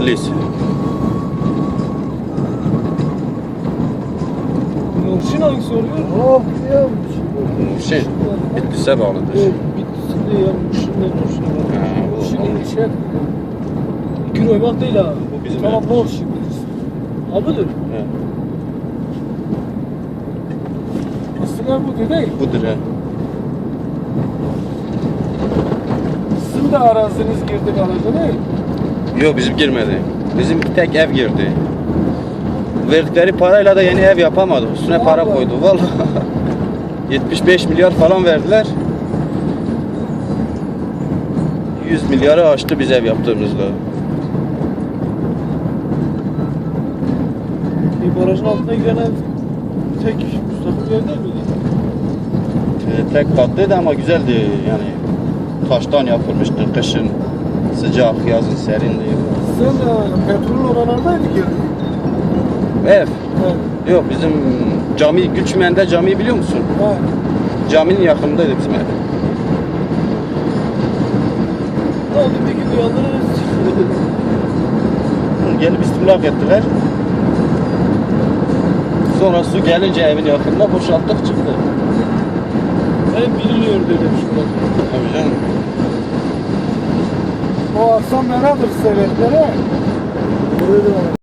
Lis. Nurşin hangisi oluyor? Oh ya. Şey, Bitlis'e bağlıdır. Evet, Bitlis'inde ya Nurşin'de Nurşin'de. Ha, o- Nurşin'in içine İki oymak değil ha. Bu bizim Tamam. Nurşin bilirsin. Ha budur. He, Aslında bu değil. Budur he. Sizin de araziniz girdi garaja değil. Yok bizim girmedi. Bizim bir tek ev girdi. Verdikleri parayla da yeni ev yapamadık. Üstüne para koydu. Vallahi. 75 milyar falan verdiler. 100 milyarı aştı biz ev yaptığımızda. Bir barajın altına giren ev tek müstakil yer değil miydi? Ee, tek katlıydı ama güzeldi yani. Taştan yapılmıştı kışın. Sıcak, yazın serindi. Sen de petrol oralardaydı girdin. Ev. Evet. Yok bizim cami, Gülçmen'de camiyi biliyor musun? Ha. Caminin yakınındaydı bizim ev. Ne oldu peki bu çıktı? Gelip istimlak ettiler. Sonra su gelince evin yakınına boşalttık çıktı. Hem biliniyor dedim şurada. Tabii canım. O akşam neredir sebepleri? Buraya